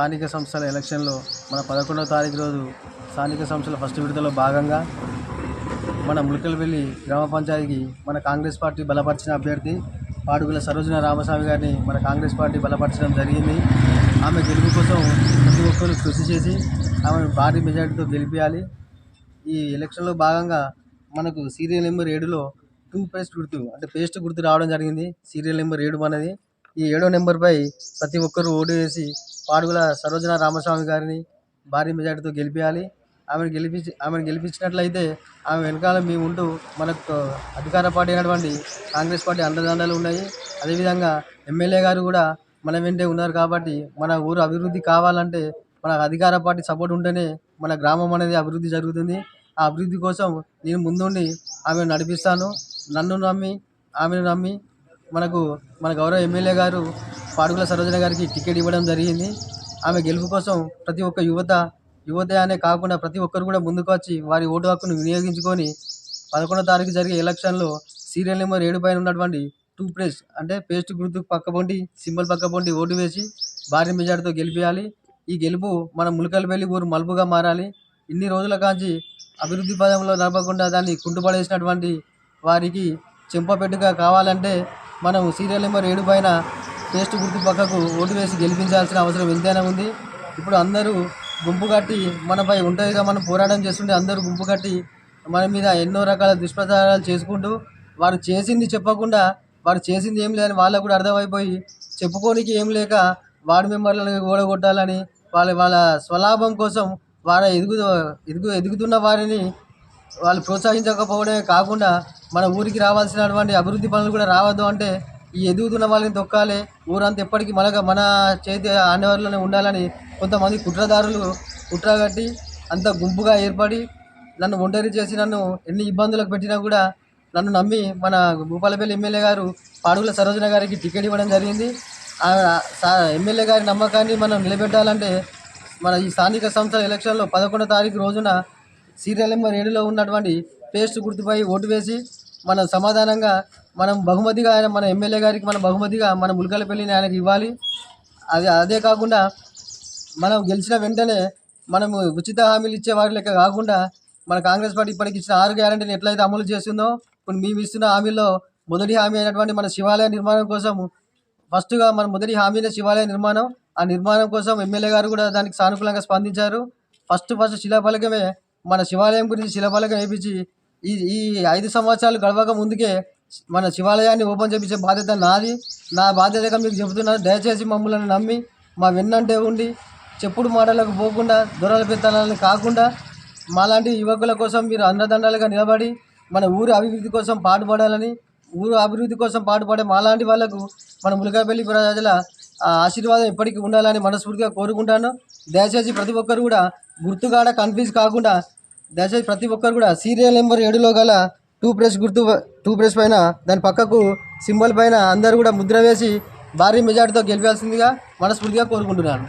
స్థానిక సంస్థల ఎలక్షన్లో మన పదకొండవ తారీఖు రోజు స్థానిక సంస్థల ఫస్ట్ విడతలో భాగంగా మన ములకలవెల్లి గ్రామ పంచాయతీకి మన కాంగ్రెస్ పార్టీ బలపరిచిన అభ్యర్థి పాడుగుల సరోజన రామస్వామి గారిని మన కాంగ్రెస్ పార్టీ బలపరచడం జరిగింది. ఆమె గెలుపు కోసం ప్రతి ఒక్కరు కృషి చేసి ఆమెను భారీ మెజార్టీతో గెలిపించాలి ఈ ఎలక్షన్లో భాగంగా మనకు సీరియల్ నెంబర్ ఏడులో టూ పేస్ట్ గుర్తు అంటే పేస్ట్ గుర్తు రావడం జరిగింది. సీరియల్ నెంబర్ ఏడు మనది. ఈ ఏడో నెంబర్పై ప్రతి ఒక్కరూ ఓటు వేసి పాడుగుల సరోజన రామస్వామి గారిని భారీ మెజార్టీతో గెలిపించాలి ఆమెను గెలిపించి ఆమెను గెలిపించినట్లయితే ఆమె వెనకాల మేము ఉంటూ మనకు అధికార పార్టీ అయినటువంటి కాంగ్రెస్ పార్టీ అండదండలు ఉన్నాయి. అదేవిధంగా ఎమ్మెల్యే గారు కూడా మన వెంటే ఉన్నారు కాబట్టి మన ఊరు అభివృద్ధి కావాలంటే మన అధికార పార్టీ సపోర్ట్ ఉంటేనే మన గ్రామం అనేది అభివృద్ధి జరుగుతుంది. ఆ అభివృద్ధి కోసం నేను ముందుండి ఆమెను నడిపిస్తాను. నన్ను నమ్మి ఆమెను నమ్మి మనకు మన గౌరవ ఎమ్మెల్యే గారు పాడుగుల సరోజన గారికి టికెట్ ఇవ్వడం జరిగింది. ఆమె గెలుపు కోసం ప్రతి ఒక్క యువత యువత అనే కాకుండా ప్రతి ఒక్కరు కూడా ముందుకు వచ్చి వారి ఓటు హక్కును వినియోగించుకొని పదకొండో తారీఖు జరిగే ఎలక్షన్లో సీరియల్ నెంబర్ ఏడు పైన ఉన్నటువంటి టూ ప్రెస్ అంటే పేస్ట్ గుర్తు పక్క సింబల్ పక్క ఓటు వేసి భారీ మెజార్టీతో గెలిపించాలి ఈ గెలుపు మన ములకలపల్లి ఊరు మలుపుగా మారాలి. ఇన్ని రోజుల కాంచి అభివృద్ధి పదంలో నడపకుండా దాన్ని కుంటుపడేసినటువంటి వారికి చెంపపెట్టుగా కావాలంటే మనం సీరియల్ నెంబర్ ఏడు పైన పేస్ట్ గుర్తు పక్కకు ఓటు వేసి గెలిపించాల్సిన అవసరం ఎంతైనా ఉంది. ఇప్పుడు అందరూ గుంపు కట్టి మనపై ఒంటరిగా మనం పోరాటం చేస్తుంటే అందరూ గుంపు కట్టి మన మీద ఎన్నో రకాల దుష్ప్రచారాలు చేసుకుంటూ వారు చేసింది చెప్పకుండా వారు చేసింది ఏం లేదని వాళ్ళకు కూడా అర్థమైపోయి చెప్పుకోనికి ఏం లేక వార్డు మెంబర్లను ఓడగొట్టాలని వాళ్ళ వాళ్ళ స్వలాభం కోసం వాళ్ళ ఎదుగు ఎదుగు ఎదుగుతున్న వారిని వాళ్ళు ప్రోత్సహించకపోవడమే కాకుండా మన ఊరికి రావాల్సినటువంటి అభివృద్ధి పనులు కూడా రావద్దు అంటే ఈ ఎదుగుతున్న వాళ్ళని తొక్కాలి. ఊరంతా ఎప్పటికీ మన మన చేతి ఆనవారిలోనే ఉండాలని కొంతమంది కుట్రదారులు కుట్రగట్టి అంత గుంపుగా ఏర్పడి నన్ను ఒంటరి చేసి నన్ను ఎన్ని ఇబ్బందులకు పెట్టినా కూడా నన్ను నమ్మి మన భూపాలపల్లి ఎమ్మెల్యే గారు పాడుగుల సరోజన గారికి టికెట్ ఇవ్వడం జరిగింది. ఆ ఎమ్మెల్యే గారి నమ్మకాన్ని మనం నిలబెట్టాలంటే మన ఈ స్థానిక సంస్థల ఎలక్షన్లో పదకొండో తారీఖు రోజున సీరియల్ నెంబర్ ఏడులో ఉన్నటువంటి పేస్ట్ గుర్తుపై ఓటు వేసి మనం సమాధానంగా మనం బహుమతిగా ఆయన మన ఎమ్మెల్యే గారికి మన బహుమతిగా మన ములకలపల్లిని ఆయనకి ఇవ్వాలి. అది అదే కాకుండా మనం గెలిచిన వెంటనే మనము ఉచిత హామీలు ఇచ్చే వారి లెక్క కాకుండా మన కాంగ్రెస్ పార్టీ ఇప్పటికి ఇచ్చిన ఆరు గ్యారంటీని ఎట్లయితే అమలు చేస్తుందో ఇప్పుడు మేము ఇస్తున్న హామీలో మొదటి హామీ అయినటువంటి మన శివాలయ నిర్మాణం కోసం ఫస్ట్గా మన మొదటి హామీనే శివాలయ నిర్మాణం. ఆ నిర్మాణం కోసం ఎమ్మెల్యే గారు కూడా దానికి సానుకూలంగా స్పందించారు. ఫస్ట్ ఫస్ట్ శిలాఫలకమే మన శివాలయం గురించి శిలాఫలకం వేయించి ఈ ఈ ఐదు సంవత్సరాలు గడవక ముందుకే మన శివాలయాన్ని ఓపెన్ చేపించే బాధ్యత నాది. నా బాధ్యతగా మీకు చెబుతున్నాను. దయచేసి మమ్మల్ని నమ్మి మా వెన్నంటే ఉండి చెప్పుడు మాటలకు పోకుండా దొరల పెత్తనాలను కాకుండా మాలాంటి యువకుల కోసం మీరు అన్నదండాలుగా నిలబడి మన ఊరి అభివృద్ధి కోసం పాటుపడాలని ఊరు అభివృద్ధి కోసం పాటుపడే మాలాంటి వాళ్ళకు మన ములకాపల్లి ప్రజల ఆశీర్వాదం ఎప్పటికీ ఉండాలని మనస్ఫూర్తిగా కోరుకుంటాను. దయచేసి ప్రతి ఒక్కరు కూడా గుర్తుగాడ కన్ఫ్యూజ్ కాకుండా దయచేసి ప్రతి ఒక్కరు కూడా సీరియల్ నెంబర్ ఏడులో గల టూ ప్రెస్ గుర్తు టూ ప్రెస్ పైన దాని పక్కకు సింబల్ పైన అందరూ కూడా ముద్ర వేసి భారీ మెజార్టీతో గెలిపాల్సిందిగా మనస్ఫూర్తిగా కోరుకుంటున్నాను.